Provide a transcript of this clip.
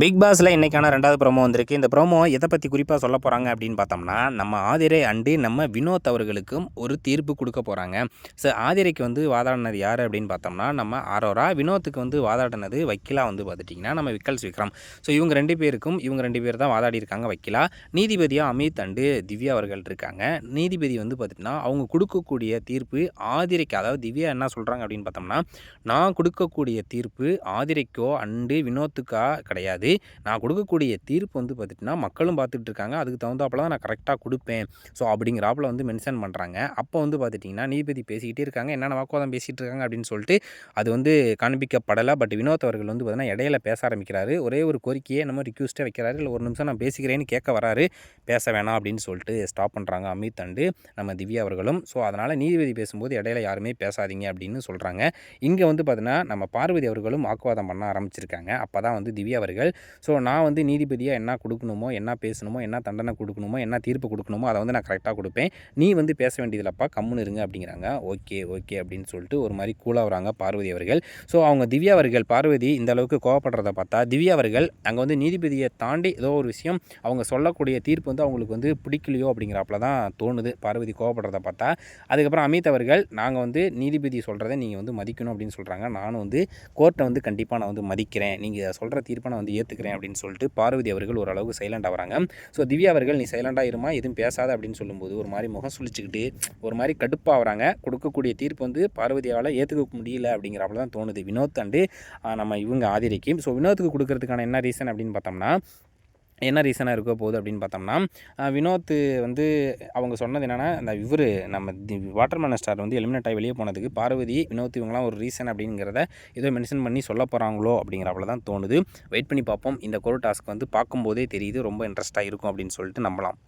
Big பாஸில் இன்றைக்கான ரெண்டாவது ப்ரோமோ வந்திருக்கு. இந்த ப்ரோமோ எதை பற்றி குறிப்பாக சொல்ல போகிறாங்க அப்படின்னு பார்த்தோம்னா நம்ம ஆதிரை அண்டு நம்ம வினோத் அவர்களுக்கும் ஒரு தீர்ப்பு கொடுக்க போகிறாங்க ஸோ ஆதிரைக்கு வந்து வாதாடினது யார் அப்படின்னு பார்த்தோம்னா நம்ம ஆரோரா வினோத்துக்கு வந்து வாதாடினது வக்கீலா வந்து பார்த்துட்டிங்கன்னா நம்ம விக்கல்ஸ் விக்ரம் ஸோ இவங்க ரெண்டு பேருக்கும் இவங்க ரெண்டு பேர் தான் வாதாடி இருக்காங்க வக்கீலா. நீதிபதியாக அமித் அண்டு திவ்யா அவர்கள் இருக்காங்க. நீதிபதி வந்து பார்த்திங்கன்னா அவங்க கொடுக்கக்கூடிய தீர்ப்பு ஆதிரைக்கு அதாவது திவ்யா என்ன சொல்கிறாங்க அப்படின்னு பார்த்தோம்னா நான் கொடுக்கக்கூடிய தீர்ப்பு ஆதிரைக்கோ அண்டு வினோத்துக்கா கிடையாது. நான் கொடுக்கக்கூடிய தீர்ப்பு வந்து பார்த்துட்டுனா மக்களும் பார்த்துட்டு இருக்காங்க அதுக்கு தகுந்தாப்பில் தான் நான் கரெக்டாக கொடுப்பேன். ஸோ அப்படிங்கிறாப்பில் வந்து மென்ஷன் பண்ணுறாங்க அப்போ வந்து பார்த்துட்டிங்கன்னா நீதிபதி பேசிக்கிட்டே இருக்காங்க. என்னென்ன வாக்குவாதம் பேசிகிட்டு இருக்காங்க அப்படின்னு சொல்லிட்டு அது வந்து காண்பிக்கப்படலை. பட் வினோத் அவர்கள் வந்து பார்த்தீங்கன்னா இடையில பேச ஆரம்பிக்கிறாரு. ஒரே ஒரு கோரிக்கையை நம்ம ரிக்யூஸ்ட்டே வைக்கிறாரு. இல்லை ஒரு நிமிஷம் நான் பேசிக்கிறேன்னு கேட்க வராரு. பேச வேணாம் அப்படின்னு சொல்லிட்டு ஸ்டாப் பண்ணுறாங்க அமித் அண்டு நம்ம திவ்யா அவர்களும். ஸோ அதனால் நீதிபதி பேசும்போது இடையில யாருமே பேசாதீங்க அப்படின்னு சொல்கிறாங்க இங்கே வந்து பார்த்தீங்கன்னா நம்ம பார்வதி அவர்களும் வாக்குவாதம் பண்ண ஆரம்பிச்சிருக்காங்க. அப்போ தான் வந்து திவ்யா அவர்கள் ஸோ நான் வந்து நீதிபதியாக என்ன கொடுக்கணுமோ என்ன பேசணுமோ என்ன தண்டனை கொடுக்கணுமோ என்ன தீர்ப்பு கொடுக்கணுமோ அதை வந்து நான் கரெக்டாக கொடுப்பேன். நீ வந்து பேச வேண்டியதில்லப்பா கம்முன்னு இருங்க அப்படிங்கிறாங்க. ஓகே ஓகே அப்படின்னு சொல்லிட்டு ஒரு மாதிரி கூலாக வராங்க பார்வதி அவர்கள். ஸோ அவங்க திவ்யா அவர்கள் பார்வதி இந்த அளவுக்கு கோவப்படுறத பார்த்தா திவ்யா அவர்கள் அங்கே வந்து நீதிபதியை தாண்டி ஏதோ ஒரு விஷயம் அவங்க சொல்லக்கூடிய தீர்ப்பு வந்து அவங்களுக்கு வந்து பிடிக்கலையோ அப்படிங்கிறாப்புல தான் தோணுது. பார்வதி கோவப்படுறத பார்த்தா. அதுக்கப்புறம் அமித் அவர்கள் நாங்கள் வந்து நீதிபதி சொல்கிறத நீங்கள் வந்து மதிக்கணும் அப்படின்னு சொல்கிறாங்க நானும் வந்து கோர்ட்டை வந்து கண்டிப்பாக நான் வந்து மதிக்கிறேன். நீங்கள் சொல்கிற தீர்ப்பை நான் வந்து ஏற்றுக்கிறேன் அப்படின்னு சொல்லிட்டு பார்வதி அவர்கள் ஓரளவுக்கு சைலண்டாக வராங்க. ஸோ திவ்யா அவர்கள் நீ சைலண்டாக இருமா எதுவும் பேசாத அப்படின்னு சொல்லும்போது ஒரு மாதிரி முகம் சுழிச்சுக்கிட்டு ஒரு மாதிரி கடுப்பாக வராங்க. கொடுக்கக்கூடிய தீர்ப்பு வந்து பார்வதியால் ஏற்றுக்க முடியல அப்படிங்கிறப்பல தான் தோணுது. வினோத் அண்டு நம்ம இவங்க ஆதிரிக்கும் ஸோ வினோத்துக்கு கொடுக்கறதுக்கான என்ன ரீசன் அப்படின்னு பார்த்தோம்னா என்ன ரீசனாக இருக்க போகுது அப்படின்னு பார்த்தோம்னா வினோத் வந்து அவங்க சொன்னது என்னென்னா அந்த இவர் நம்ம தி வாட்டர்மேன் ஸ்டார் வந்து எலிமினேட் ஆகி வெளியே போனதுக்கு பார்வதி வினோத் இவங்களாம் ஒரு ரீசன் அப்படிங்கிறத ஏதோ மென்ஷன் பண்ணி சொல்ல போகிறாங்களோ அப்படிங்கிறப்பல தான் தோணுது. வெயிட் பண்ணி பார்ப்போம். இந்த கோர் டாஸ்க் வந்து பார்க்கும்போதே தெரியுது ரொம்ப இன்ட்ரெஸ்ட்டாக இருக்கும் அப்படின்னு சொல்லிட்டு நம்பலாம்.